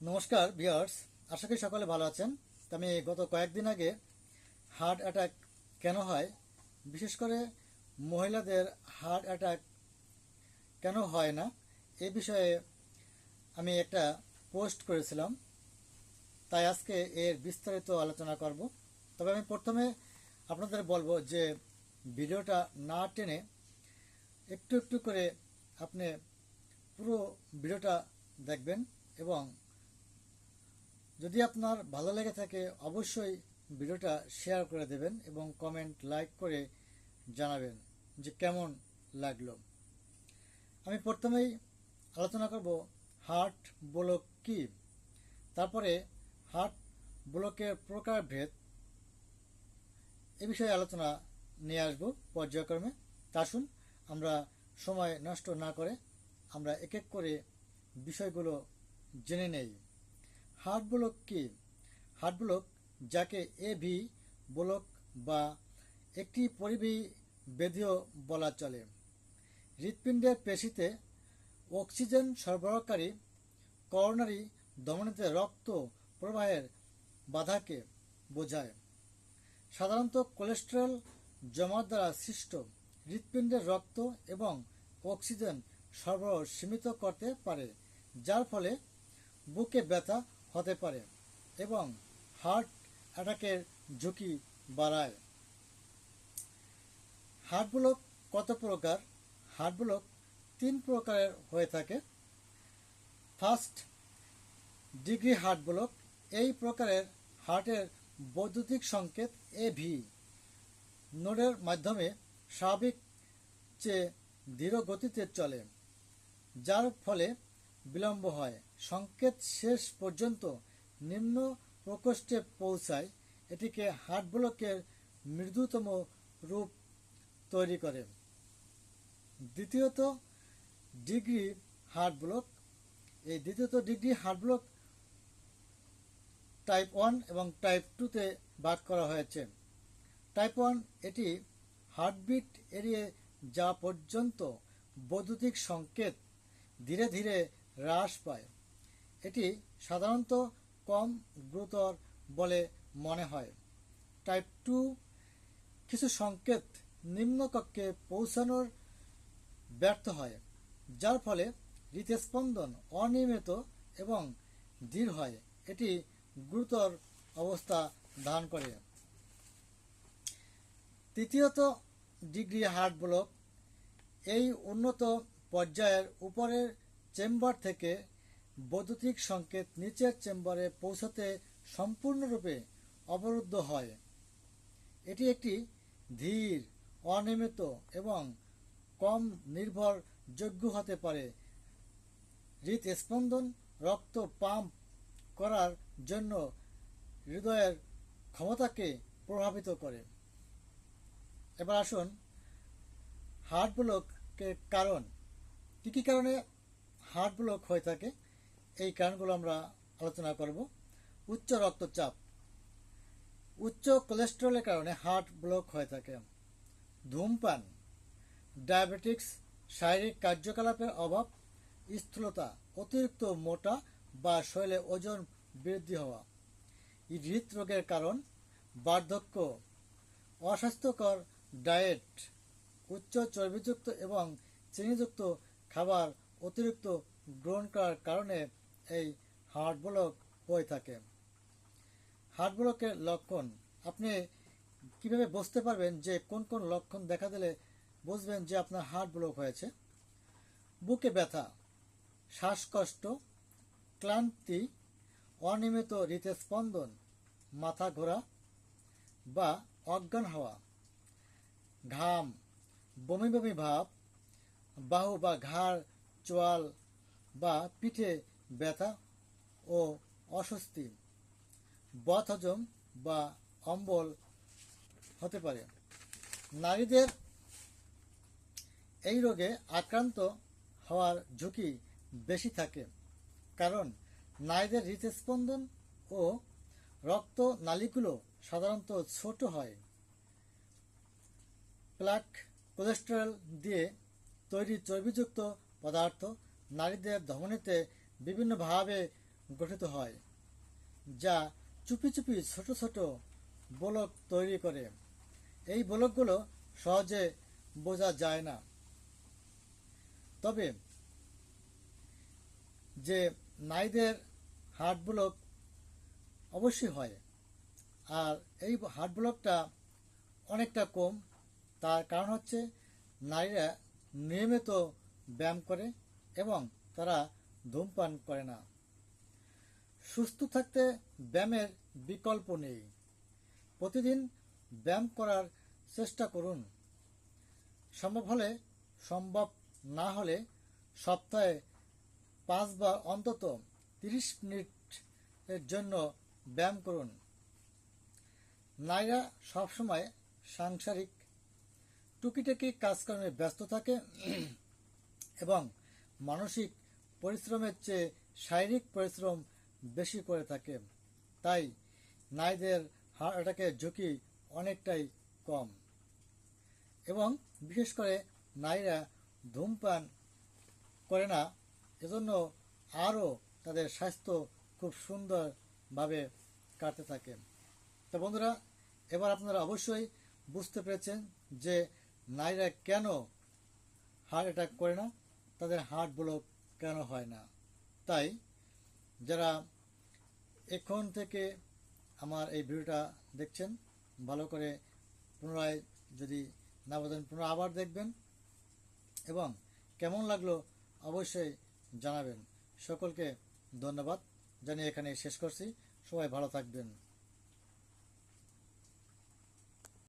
নমস্কার ভিউয়ার্স আশা করি সকলে ভালো আছেন। আমি গত কয়েকদিন আগে হার্ট অ্যাটাক কেন হয়, বিশেষ করে মহিলাদের হার্ট অ্যাটাক কেন হয় না, এ বিষয়ে আমি একটা পোস্ট করেছিলাম। তাই আজকে এর বিস্তারিত আলোচনা করব। তবে আমি প্রথমে আপনাদের বলব যে ভিডিওটা না টেনে একটু একটু করে আপনি পুরো ভিডিওটা দেখবেন এবং যদি আপনার ভালো লেগে থাকে, অবশ্যই ভিডিওটা শেয়ার করে দেবেন এবং কমেন্ট, লাইক করে জানাবেন যে কেমন লাগল। আমি প্রথমেই আলোচনা করব হার্ট ব্লক কি? তারপরে হার্ট ব্লকের প্রকারভেদ এ বিষয়ে আলোচনা নিয়ে আসব পর্যায়ক্রমে। আসুন, আমরা সময় নষ্ট না করে আমরা এক এক করে বিষয়গুলো জেনে নেই। হার্ট ব্লক কি? হার্ট ব্লক যাকে এ ভি ব্লক বা একটি পরিবী বেধিও বলা চলে। হৃৎপিণ্ডের পেশিতে অক্সিজেন সরবরাহকারী করোনারি ধমনীতে রক্ত প্রবাহের বাধাকে বোঝায়। সাধারণত কোলেস্টেরল জমার দ্বারা সৃষ্ট হৃৎপিণ্ডের রক্ত এবং অক্সিজেন সরবরাহ সীমিত করতে পারে, যার ফলে বুকে ব্যথা হতে পারে এবং হার্ট অ্যাটাকের ঝুঁকি বাড়ায়। হার্ট ব্লক কত প্রকার? হার্ট ব্লক তিন প্রকারের হয়ে থাকে। ফার্স্ট ডিগ্রি হার্ট ব্লক, এই প্রকারের হার্টের বৈদ্যুতিক সংকেত এ ভি নোডের মাধ্যমে স্বাভাবিক চেয়ে ধীর গতিতে চলে, যার ফলে বিলম্ব হয়। সংকেত শেষ পর্যন্ত নিম্ন প্রকোষ্ঠে পৌঁছায়, এটিকে হার্ট ব্লকের মৃদুতম রূপ তৈরি করে। দ্বিতীয়ত, ডিগ্রি হার্ট ব্লক। এই দ্বিতীয়ত, degree heart block type one এবং টাইপ টুতে ভাগ করা হয়েছে। টাইপ ওয়ান, এটি হার্টবিট এড়িয়ে যা পর্যন্ত বৈদ্যুতিক সংকেত ধীরে ধীরে হ্রাস পায়। এটি সাধারণত কম গুরুতর বলে মনে হয়। টাইপ টু কিছু সংকেত নিম্নকক্ষে পৌঁছানোর ব্যর্থ হয়, যার ফলে হৃদস্পন্দন অনিয়মিত এবং ধীর হয়। এটি গুরুতর অবস্থা ধারণ করে। তৃতীয়ত, ডিগ্রি হার্ট ব্লক এই উন্নত পর্যায়ের উপরের চেম্বার থেকে বৈদ্যুতিক সংকেত নিচের চেম্বারে পৌঁছাতে সম্পূর্ণরূপে অবরুদ্ধ হয়। এটি একটি ধীর, অনিয়মিত এবং কম নির্ভরযোগ্য হতে পারে। হৃদস্পন্দন, রক্ত পাম্প করার জন্য হৃদয়ের ক্ষমতাকে প্রভাবিত করে। এবার আসুন হার্ট ব্লকের কারণ। কী কী কারণে হার্ট ব্লক হয়ে থাকে? এই কারণগুলো আমরা আলোচনা করব। উচ্চ রক্তচাপ। উচ্চ কোলেস্টেরলের কারণে হার্ট ব্লক হয়ে থাকে। ধূমপান। ডায়াবেটিক্স শারীরিক কার্যকলাপের অভাব, স্থূলতা, অতিরিক্ত মোটা বা শরীরে ওজন বৃদ্ধি হওয়া। হৃদরোগের কারণ, বার্ধক্য। অস্বাস্থ্যকর ডায়েট উচ্চ চর্বিযুক্ত এবং চিনিযুক্ত খাবার অতিরিক্ত গ্রহণ করার কারণে এই হার্ট ব্লক হয়ে থাকে। হার্ট ব্লকের লক্ষণ, আপনি কীভাবে বুঝতে পারবেন যে কোন কোন লক্ষণ দেখা দিলে বুঝবেন যে আপনার হার্ট ব্লক হয়েছে? বুকে ব্যথা, শ্বাসকষ্ট, ক্লান্তি, অনিয়মিত হৃদস্পন্দন, মাথা ঘোরা বা অজ্ঞান হওয়া, ঘাম, বমি বমি ভাব, বাহু বা ঘাড়, চোয়াল বা পিঠে ব্যথা ও অস্বস্তি, বদহজম বা অম্বল হতে পারে। নারীদের এই রোগে আক্রান্ত হওয়ার ঝুঁকি বেশি থাকে কারণ নারীদের হৃদস্পন্দন ও রক্ত নালীগুলো সাধারণত ছোট হয়। প্লাক কোলেস্টেরল দিয়ে তৈরি চর্বিযুক্ত পদার্থ নারীদের ধমনীতে বিভিন্নভাবে গঠিত হয়, যা চুপি চুপি ছোট ছোট ব্লক তৈরি করে। এই ব্লকগুলো সহজে বোঝা যায় না। তবে যে নারীদের হার্ট ব্লক অবশ্যই হয়, আর এই হার্ট ব্লকটা অনেকটা কম। তার কারণ হচ্ছে নারীরা নিয়মিত ব্যায়াম করে এবং তারা ধূমপান করে না। সুস্থ থাকতে ব্যায়ামের বিকল্প নেই। প্রতিদিন ব্যায়াম করার চেষ্টা করুন। সম্ভব হলে, সম্ভব না হলে সপ্তাহে পাঁচবার অন্তত তিরিশ মিনিট এর জন্য ব্যায়াম করুন। নারীরা সবসময় সাংসারিক, টুকিটাকি কাজকর্মে ব্যস্ত থাকে এবং মানসিক পরিশ্রমের চেয়ে শারীরিক পরিশ্রম বেশি করে থাকে। তাই নারীদের হার্ট অ্যাটাকের ঝুঁকি অনেকটাই কম। এবং বিশেষ করে নারীরা ধূমপান করে না, এজন্য আরও তাদের স্বাস্থ্য খুব সুন্দরভাবে কাটতে থাকে। তো বন্ধুরা, এবার আপনারা অবশ্যই বুঝতে পেরেছেন যে নারীরা কেন হার্ট অ্যাটাক করে না, তাদের হার্ট ব্লক কেন হয় না? তাই যারা এখন থেকে আমার এই ভিডিওটা দেখছেন, ভালো করে পুনরায় যদি না বোঝেন, পুনরায় আবার দেখবেন এবং কেমন লাগল অবশ্যই জানাবেন। সকলকে ধন্যবাদ। জানিয়ে এখানে শেষ করছি। সবাই ভালো থাকবেন।